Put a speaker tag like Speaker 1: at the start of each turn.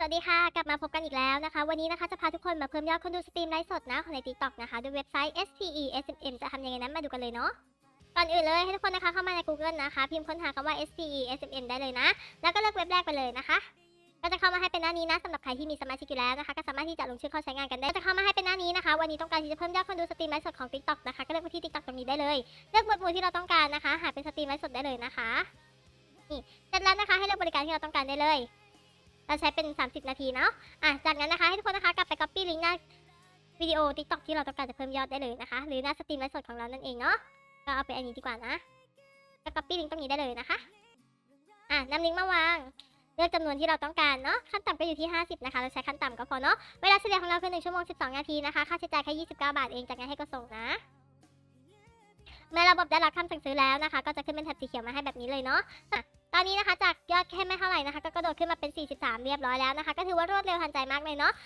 Speaker 1: สวัสดีค่ะ กลับมาพบกันอีกแล้วนะคะ วันนี้นะคะจะพาทุกคนมาเพิ่มยอดคนดูสตรีมไลฟ์สดนะของใน TikTok นะคะด้วยเว็บไซต์ SPE SMM จะทำยังไงนั้นมาดูกันเลยเนาะก่อนอื่นเลยให้ทุกคนนะคะเข้ามาใน Google นะคะ พิมพ์ค้นหาคำว่า SPE SMM ได้เลยนะ แล้วก็เลือกเว็บแรกไปเลยนะคะ ก็จะเข้ามาให้เป็นหน้านี้นะสำหรับใครที่มีสมาชิกอยู่แล้วนะคะ ก็สามารถที่จะลงชื่อเข้าใช้งานกันได้จะเข้ามาให้เป็นหน้านี้นะคะ วันนี้ต้องการที่จะเพิ่มยอดคนดูสตรีมไลฟ์สดของ TikTok นะคะก็เลือกไปที่ TikTok ตรงนี้ได้เลยเลือกหมวดหมู่ที่เราต้องการนะคะ หาเป็นสตรีมไลฟ์สดได้เลยนะคะนี่เสร็จแล้วนะคะให้เลือกบริการที่เราต้องการได้เลย เราใช้เป็น 30 นาทีเนาะอะจากนั้นนะคะให้ทุกคนนะคะกลับไป copy ลิงก์หน้าวิดีโอ TikTok ที่เราต้องการจะเพิ่มยอดได้เลยนะคะ หรือหน้าสตรีมไลฟ์สดของเรานั่นเองเนาะก็เอาไปอันนี้ดีกว่านะก็ copy ลิงก์ตรงนี้ได้เลยนะคะอะนำลิงก์มาวางเลือกจำนวนที่เราต้องการเนาะขั้นต่ำก็อยู่ที่ 50 นะคะ เราใช้ขั้นต่ำก็พอเนาะเวลาเฉลี่ยของเราคือ1ชั่วโมง 12 นาทีนะคะ ค่าใช้จ่ายแค่ 29 บาทเองจากนั้นให้ก็ส่งนะ เมื่อระบบได้รับคำสั่งซื้อแล้วนะคะ ก็จะขึ้นเป็นแถบสีเขียวมาให้แบบนี้เลยเนาะ อนนี้นะคะจากยอดแค่ไม่เท่าไหร่นะคะ ก็กระโดดขึ้นมาเป็น 43 เรียบร้อยแล้วนะคะ ก็ถือว่ารวดเร็วทันใจมากเลยเนาะ